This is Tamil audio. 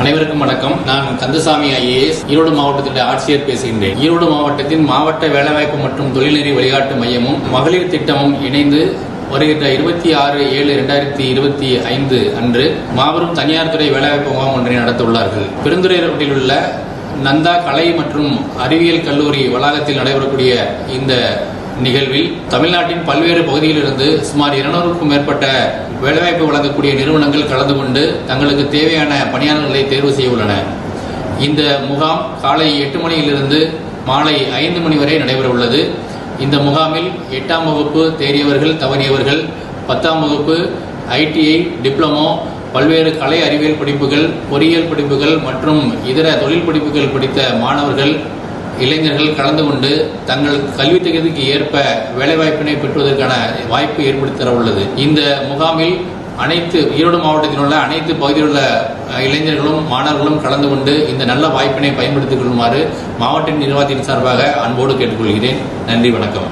அனைவருக்கும் வணக்கம். நான் கந்தசாமி ஐஏஎஸ் ஈரோடு மாவட்டத்தின் ஆட்சியர் பேசுகின்றேன். ஈரோடு மாவட்டத்தின் மாவட்ட வேலைவாய்ப்பு மற்றும் தொழில்நெறி வழிகாட்டு மையமும் மகளிர் திட்டமும் இணைந்து வருகின்ற இருபத்தி ஆறு ஏழு இரண்டாயிரத்தி இருபத்தி ஐந்து அன்று மாபெரும் தனியார் துறை வேலைவாய்ப்பு முகாம் ஒன்றை நடத்த உள்ளார்கள் பெருந்துறை ரோட்டில் உள்ள நந்தா கலை மற்றும் அறிவியல் கல்லூரி வளாகத்தில் நடைபெறக்கூடிய இந்த நிகழ்வில் தமிழ்நாட்டின் பல்வேறு பகுதியிலிருந்து சுமார் இருநூறுக்கும் மேற்பட்ட வேலைவாய்ப்பு வழங்கக்கூடிய நிறுவனங்கள் கலந்து கொண்டு தங்களுக்கு தேவையான பணியாளர்களை தேர்வு செய்ய உள்ளன. இந்த முகாம் காலை எட்டு மணியிலிருந்து மாலை ஐந்து மணி வரை நடைபெற உள்ளது. இந்த முகாமில் எட்டாம் வகுப்பு தேறியவர்கள் தவறியவர்கள் பத்தாம் வகுப்பு ஐடிஐ டிப்ளமோ பல்வேறு கலை அறிவியல் படிப்புகள் பொறியியல் படிப்புகள் மற்றும் இதர தொழில் படிப்புகள் படித்த மாணவர்கள் இளைஞர்கள் கலந்து கொண்டு தங்கள் கல்வி தகுதிக்கு ஏற்ப வேலைவாய்ப்பினை பெற்றுவதற்கான வாய்ப்பு ஏற்படுத்தி தர உள்ளது. இந்த முகாமில் அனைத்து ஈரோடு மாவட்டத்தில் உள்ள அனைத்து பகுதியில் உள்ள இளைஞர்களும் மாணவர்களும் கலந்து கொண்டு இந்த நல்ல வாய்ப்பினை பயன்படுத்திக் கொள்ளுமாறு மாவட்ட நிர்வாகத்தின் சார்பாக அன்போடு கேட்டுக்கொள்கிறேன். நன்றி வணக்கம்.